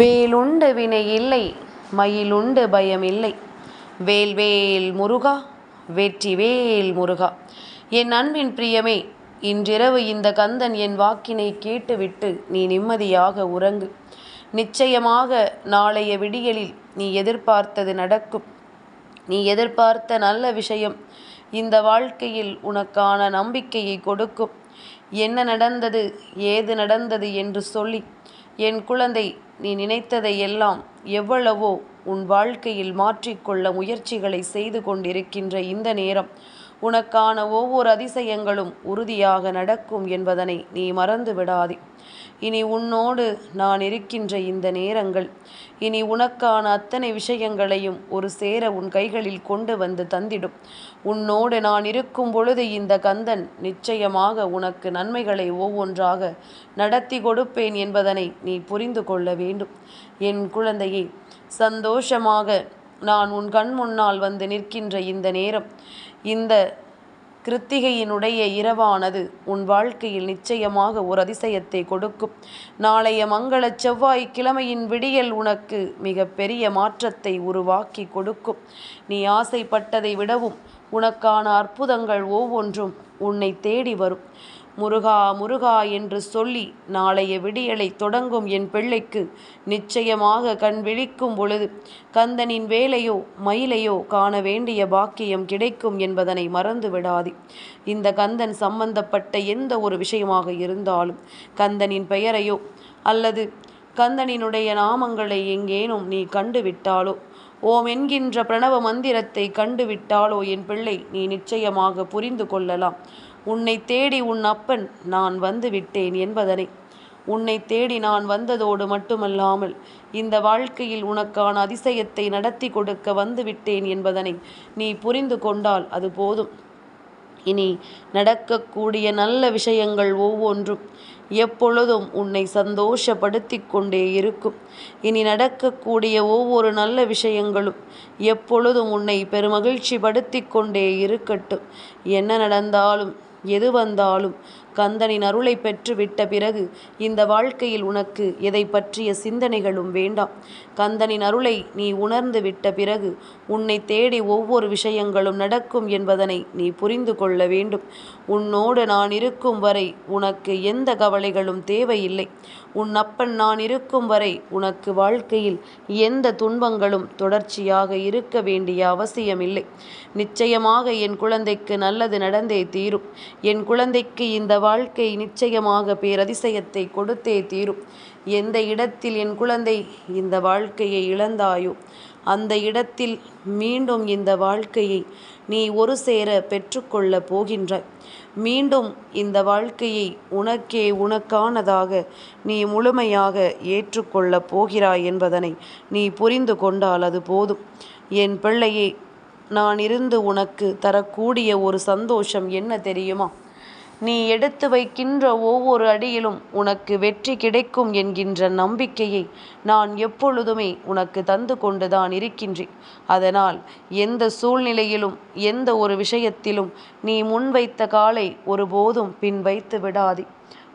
வேலுண்டு வினை இல்லை மயிலுண்டு பயம் இல்லை. வேல் வேல் முருகா வெற்றி வேல் முருகா. என் அன்பின் பிரியமே இன்றிரவு இந்த கந்தன் என் வாக்கினை கேட்டுவிட்டு நீ நிம்மதியாக உறங்கு. நிச்சயமாக நாளைய விடியலில் நீ எதிர்பார்த்தது நடக்கும். நீ எதிர்பார்த்த நல்ல விஷயம் இந்த வாழ்க்கையில் உனக்கான நம்பிக்கையை கொடுக்கும். என்ன நடந்தது ஏது நடந்தது என்று சொல்லி என் குழந்தை நீ நினைத்ததை எல்லாம் எவ்வளவோ உன் வாழ்க்கையில் மாற்றிக்கொள்ள முயற்சிகளை செய்து கொண்டிருக்கின்ற இந்த நேரம். உனக்கான ஒவ்வொரு அதிசயங்களும் உறுதியாக நடக்கும் என்பதனை நீ மறந்து விடாதே இனி உன்னோடு நான் இருக்கின்ற இந்த நேரங்கள் இனி உனக்கான அத்தனை விஷயங்களையும் ஒரு சேர உன் கைகளில் கொண்டு வந்து தந்திடும். உன்னோடு நான் இருக்கும் பொழுது இந்த கந்தன் நிச்சயமாக உனக்கு நன்மைகளை ஒவ்வொன்றாக நடத்தி கொடுப்பேன் என்பதனை நீ புரிந்து கொள்ள வேண்டும். என் குழந்தையே சந்தோஷமாக நான் உன் கண் முன்னால் வந்து நிற்கின்ற இந்த நேரம் இந்த கிருத்திகையினுடைய இரவானது உன் வாழ்க்கையில் நிச்சயமாக ஒரு அதிசயத்தை கொடுக்கும். நாளைய மங்கள செவ்வாய் கிழமையின் விடியல் உனக்கு மிக பெரிய மாற்றத்தை உருவாக்கி கொடுக்கும். நீ ஆசைப்பட்டதை விடவும் உனக்கான அற்புதங்கள் ஒவ்வொன்றும் உன்னை தேடி வரும். முருகா முருகா என்று சொல்லி நாளைய விடியலை தொடங்கும் என் பிள்ளைக்கு நிச்சயமாக கண் விழிக்கும் பொழுது கந்தனின் வேலையோ மயிலையோ காண வேண்டிய பாக்கியம் கிடைக்கும் என்பதனை மறந்து விடாதே. இந்த கந்தன் சம்பந்தப்பட்ட எந்த ஒரு விஷயமாக இருந்தாலும் கந்தனின் பெயரையோ அல்லது கந்தனினுடைய நாமங்களை எங்கேனும் நீ கண்டுவிட்டாலோ ஓம் என்கின்ற பிரணவ மந்திரத்தை கண்டுவிட்டாலோ என் பிள்ளை நீ நிச்சயமாக புரிந்து கொள்ளலாம். உன்னை தேடி உன் அப்பன் நான் வந்து விட்டேன் என்பதனை. உன்னை தேடி நான் வந்ததோடு மட்டுமல்லாமல் இந்த வாழ்க்கையில் உனக்கான அதிசயத்தை நடத்தி கொடுக்க வந்துவிட்டேன் என்பதனை நீ புரிந்து கொண்டால் அது போதும். இனி நடக்கக்கூடிய நல்ல விஷயங்கள் ஒவ்வொன்றும் எப்பொழுதும் உன்னை சந்தோஷப்படுத்தி கொண்டே இருக்கும். இனி நடக்கக்கூடிய ஒவ்வொரு நல்ல விஷயங்களும் எப்பொழுதும் உன்னை பெருமகிழ்ச்சி படுத்தி கொண்டே இருக்கட்டும். என்ன நடந்தாலும் எது வந்தாலும் கந்தனின் அருளை பெற்று விட்ட பிறகு இந்த வாழ்க்கையில் உனக்கு எதை பற்றிய சிந்தனைகளும் வேண்டாம். கந்தனின் அருளை நீ உணர்ந்து விட்ட பிறகு உன்னை தேடி ஒவ்வொரு விஷயங்களும் நடக்கும் என்பதனை நீ புரிந்து கொள்ள வேண்டும். உன்னோடு நான் இருக்கும் வரை உனக்கு எந்த கவலைகளும் தேவையில்லை. உன் அப்பன் நான் இருக்கும் வரை உனக்கு வாழ்க்கையில் எந்த துன்பங்களும் தொடர்ச்சியாக இருக்க வேண்டிய அவசியமில்லை. நிச்சயமாக என் குழந்தைக்கு நல்லது நடந்தே தீரும். என் குழந்தைக்கு இந்த வாழ்க்கை நிச்சயமாக பேரதிசயத்தை கொடுத்தே தீரும். எந்த இடத்தில் என் குழந்தை இந்த வாழ்க்கையை இழந்தாயோ அந்த இடத்தில் மீண்டும் இந்த வாழ்க்கையை நீ ஒரு சேர பெற்றுக்கொள்ளப் போகின்றாய். மீண்டும் இந்த வாழ்க்கையை உனக்கே உனக்கானதாக நீ முழுமையாக ஏற்றுக்கொள்ளப் போகிறாய் என்பதனை நீ புரிந்து கொண்டால் அது போதும். என் பிள்ளையே நான் இருந்து உனக்கு தரக்கூடிய ஒரு சந்தோஷம் என்ன தெரியுமா? நீ எடுத்து வைக்கின்ற ஒவ்வொரு அடியிலும் உனக்கு வெற்றி கிடைக்கும் என்கின்ற நம்பிக்கையை நான் எப்பொழுதுமே உனக்கு தந்து கொண்டுதான் இருக்கின்றேன். அதனால் எந்த சூழ்நிலையிலும் எந்த ஒரு விஷயத்திலும் நீ முன்வைத்த காலை ஒருபோதும் பின் வைத்து விடாதே.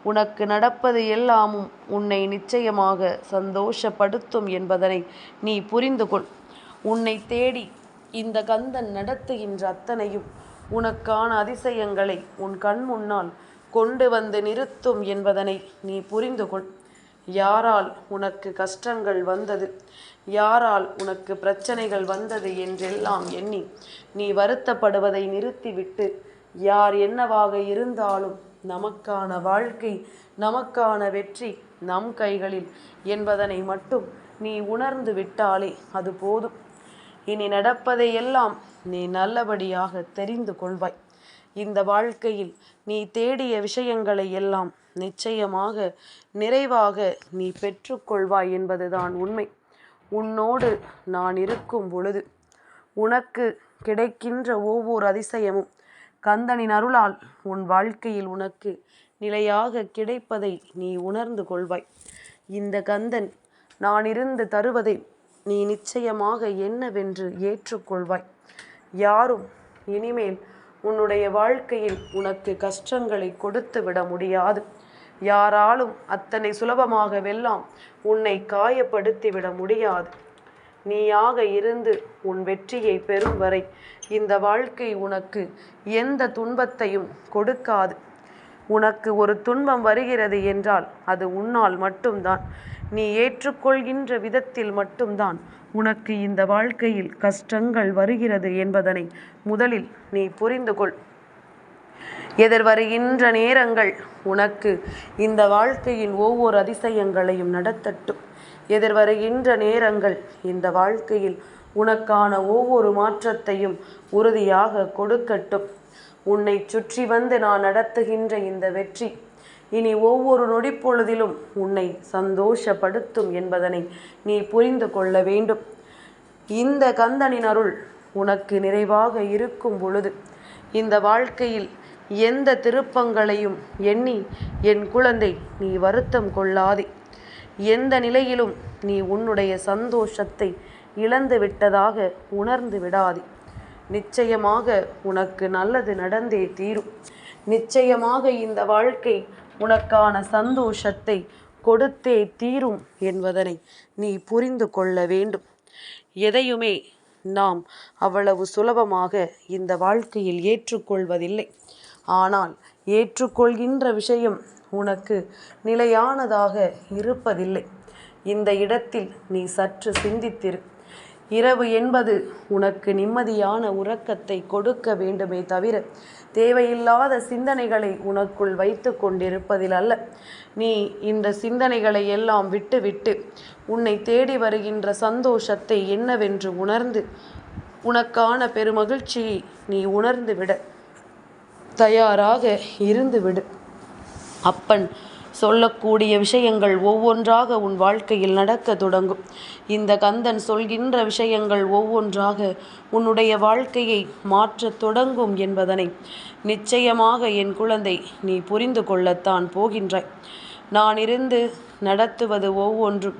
உனக்கு நடப்பது எல்லாமும் உன்னை நிச்சயமாக சந்தோஷப்படுத்தும் என்பதனை நீ புரிந்து கொள் உன்னை தேடி இந்த கந்தன் நடத்துகின்ற அத்தனையும் உனக்கான அதிசயங்களை உன் கண் முன்னால் கொண்டு வந்து நிறுத்தும் என்பதனை நீ புரிந்து கொள். யாரால் உனக்கு கஷ்டங்கள் வந்தது? யாரால் உனக்கு பிரச்சனைகள் வந்தது என்றெல்லாம் எண்ணி நீ வருத்தப்படுவதை நிறுத்திவிட்டு யார் என்னவாக இருந்தாலும் நமக்கான வாழ்க்கை நமக்கான வெற்றி நம் கைகளில் என்பதனை மட்டும் நீ உணர்ந்து விட்டாலே அது போதும். இனி நடப்பதையெல்லாம் நீ நல்லபடியாக தெரிந்து கொள்வாய். இந்த வாழ்க்கையில் நீ தேடிய விஷயங்களை எல்லாம் நிச்சயமாக நிறைவாக நீ பெற்றுக்கொள்வாய் என்பதுதான் உண்மை. உன்னோடு நான் இருக்கும் பொழுது உனக்கு கிடைக்கின்ற ஒவ்வொரு அதிசயமும் கந்தனின் அருளால் உன் வாழ்க்கையில் உனக்கு நிலையாக கிடைப்பதை நீ உணர்ந்து கொள்வாய். இந்த கந்தன் நான் இருந்து தருவதை நீ நிச்சயமாக என்னவென்று ஏற்றுக்கொள்வாய். யாரும் இனிமேல் உன்னுடைய வாழ்க்கையில் உனக்கு கஷ்டங்களை கொடுத்து விட முடியாது. யாராலும் அத்தனை சுலபமாக வெல்லாம் உன்னை காயப்படுத்திவிட முடியாது. நீயாக இருந்து உன் வெற்றியை பெறும் வரை இந்த வாழ்க்கை உனக்கு எந்த துன்பத்தையும் கொடுக்காது. உனக்கு ஒரு துன்பம் வருகிறது என்றால் அது உன்னால் மட்டும்தான். நீ ஏற்றுக்கொள்கின்ற விதத்தில் மட்டும்தான் உனக்கு இந்த வாழ்க்கையில் கஷ்டங்கள் வருகிறது என்பதனை முதலில் நீ புரிந்து கொள். எதிர்வருகின்ற நேரங்கள் உனக்கு இந்த வாழ்க்கையின் ஒவ்வொரு அதிசயங்களையும் நடத்தட்டும். எதிர்வருகின்ற நேரங்கள் இந்த வாழ்க்கையில் உனக்கான ஒவ்வொரு மாற்றத்தையும் உறுதியாக கொடுக்கட்டும். உன்னை சுற்றி வந்து நான் நடத்துகின்ற இந்த வெற்றி. இனி ஒவ்வொரு நொடிப்பொழுதிலும் உன்னை சந்தோஷப்படுத்தும் என்பதனை நீ புரிந்து கொள்ள வேண்டும். இந்த கந்தனின் அருள் உனக்கு நிறைவாக இருக்கும் பொழுது இந்த வாழ்க்கையில் எந்த திருப்பங்களையும் எண்ணி என் குழந்தை நீ வருத்தம் கொள்ளாதே. எந்த நிலையிலும் நீ உன்னுடைய சந்தோஷத்தை இழந்து விட்டதாக உணர்ந்து விடாதே. நிச்சயமாக உனக்கு நல்லது நடந்தே தீரும். நிச்சயமாக இந்த வாழ்க்கை உனக்கான சந்தோஷத்தை கொடுத்தே தீரும் என்பதனை நீ புரிந்து கொள்ள வேண்டும். எதையுமே நாம் அவ்வளவு சுலபமாக இந்த வாழ்க்கையில் ஏற்றுக்கொள்வதில்லை. ஆனால் ஏற்றுக்கொள்கின்ற விஷயம் உனக்கு நிலையானதாக இருப்பதில்லை. இந்த இடத்தில் நீ சற்று சிந்தித்திரு. இரவு என்பது உனக்கு நிம்மதியான உறக்கத்தை கொடுக்க வேண்டுமே தவிர தேவையில்லாத சிந்தனைகளை உனக்குள் வைத்து கொண்டிருப்பதில் அல்ல. நீ இந்த சிந்தனைகளை எல்லாம் விட்டுவிட்டு உன்னை தேடி வருகின்ற சந்தோஷத்தை என்னவென்று உணர்ந்து உனக்கான பெருமகிழ்ச்சியை நீ உணர்ந்து விட தயாராக இருந்துவிடு. அப்பன் சொல்லக்கூடிய விஷயங்கள் ஒவ்வொன்றாக உன் வாழ்க்கையில் நடக்க தொடங்கும். இந்த கந்தன் சொல்கின்ற விஷயங்கள் ஒவ்வொன்றாக உன்னுடைய வாழ்க்கையை மாற்றத் தொடங்கும் என்பதனை நிச்சயமாக என் குழந்தை நீ புரிந்து கொள்ளத்தான் போகின்றாய். நான் இருந்து நடத்துவது ஒவ்வொன்றும்.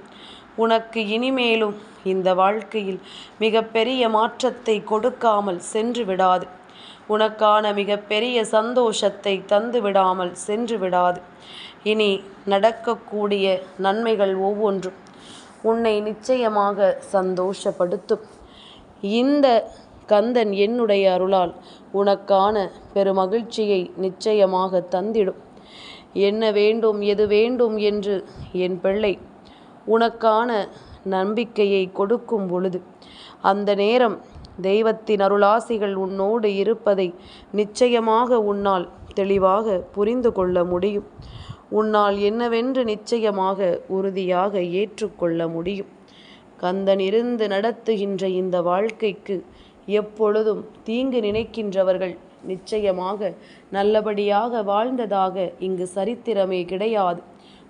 உனக்கு இனிமேலும் இந்த வாழ்க்கையில் மிகப்பெரிய மாற்றத்தை கொடுக்காமல் சென்று விடாது. உனக்கான மிகப்பெரிய சந்தோஷத்தை தந்து விடாமல் சென்று விடாது இனி நடக்கக்கூடிய நன்மைகள் ஒவ்வொன்றும் உன்னை நிச்சயமாக சந்தோஷப்படுத்தும். இந்த கந்தன் என்னுடைய அருளால் உனக்கான பெருமகிழ்ச்சியை நிச்சயமாக தந்திடும். என்ன வேண்டும் எது வேண்டும் என்று என் பிள்ளை உனக்கான நம்பிக்கையை கொடுக்கும் பொழுது அந்த நேரம் தெய்வத்தின் அருளாசிகள் உன்னோடு இருப்பதை நிச்சயமாக உன்னால் தெளிவாக புரிந்து கொள்ள முடியும். உன்னால் என்னவென்று நிச்சயமாக உறுதியாக ஏற்றுக்கொள்ள முடியும். கந்தன் இருந்து நடத்துகின்ற இந்த வாழ்க்கைக்கு எப்பொழுதும் தீங்கு நினைக்கின்றவர்கள் நிச்சயமாக நல்லபடியாக வாழ்ந்ததாக இங்கு சரித்திரமே கிடையாது.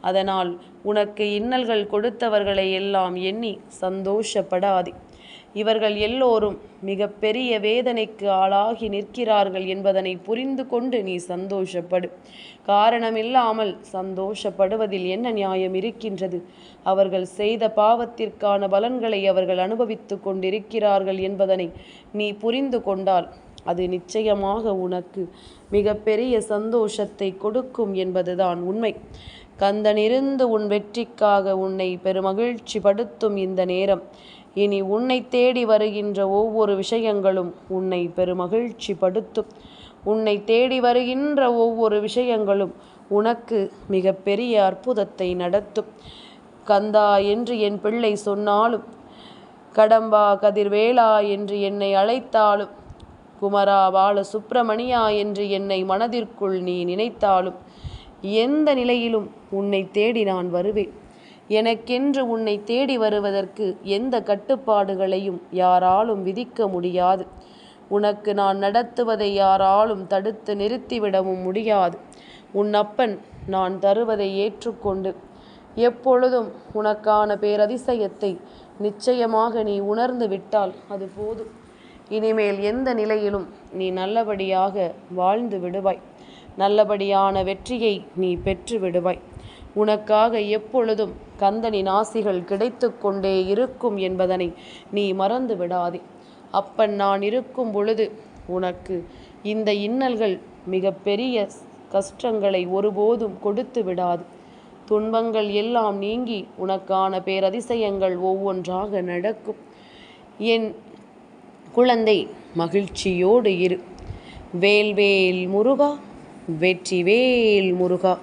அதனால் உனக்கு இன்னல்கள் கொடுத்தவர்களை எல்லாம் எண்ணி சந்தோஷப்படாதே. இவர்கள் எல்லோரும் மிக பெரிய வேதனைக்கு ஆளாகி நிற்கிறார்கள் என்பதனை புரிந்து கொண்டு நீ சந்தோஷப்படு. காரணமில்லாமல் சந்தோஷப்படுவதில் என்ன நியாயம் இருக்கின்றது? அவர்கள் செய்த பாவத்திற்கான பலன்களை அவர்கள் அனுபவித்து கொண்டிருக்கிறார்கள் என்பதனை நீ புரிந்து கொண்டால் அது நிச்சயமாக உனக்கு மிகப்பெரிய சந்தோஷத்தை கொடுக்கும் என்பதுதான் உண்மை. கந்தனிருந்து உன் வெற்றிக்காக உன்னை பெருமகிழ்ச்சி படுத்தும் இந்த நேரம். இனி உன்னை தேடி வருகின்ற ஒவ்வொரு விஷயங்களும் உன்னை பெருமகிழ்ச்சி படுத்தும் உன்னை தேடி வருகின்ற ஒவ்வொரு விஷயங்களும் உனக்கு மிக பெரிய அற்புதத்தை நடத்தும். கந்தா என்று என் பிள்ளை சொன்னாலும் கடம்பா கதிர்வேளா என்று என்னை அழைத்தாலும் குமரா பால சுப்பிரமணியா என்று என்னை மனதிற்குள் நீ நினைத்தாலும் எந்த நிலையிலும் உன்னை தேடி நான் வருவேன். எனக்கென்று உன்னை தேடி வருவதற்கு எந்த கட்டுப்பாடுகளையும் யாராலும் விதிக்க முடியாது. உனக்கு நான் நடத்துவதை யாராலும் தடுத்து நிறுத்திவிடவும் முடியாது. உன் அப்பன் நான் தருவதை ஏற்றுக்கொண்டு. எப்பொழுதும் உனக்கான பேரதிசயத்தை நிச்சயமாக நீ உணர்ந்து விட்டால் அது போதும் இனிமேல் எந்த நிலையிலும் நீ நல்லபடியாக வாழ்ந்து விடுவாய். நல்லபடியான வெற்றியை நீ பெற்று விடுவாய். உனக்காக எப்பொழுதும் கந்தனின் ஆசிகள் கிடைத்து கொண்டே இருக்கும் என்பதனை நீ மறந்து விடாதே. அப்பன் நான் இருக்கும் பொழுது உனக்கு இந்த இன்னல்கள் மிக பெரிய கஷ்டங்களை ஒருபோதும் கொடுத்து விடாது. துன்பங்கள் எல்லாம் நீங்கி உனக்கான பேரதிசயங்கள் ஒவ்வொன்றாக நடக்கும். என் குழந்தை மகிழ்ச்சியோடு இரு. வேல்வேல் முருகா வெற்றி வேல் முருகா.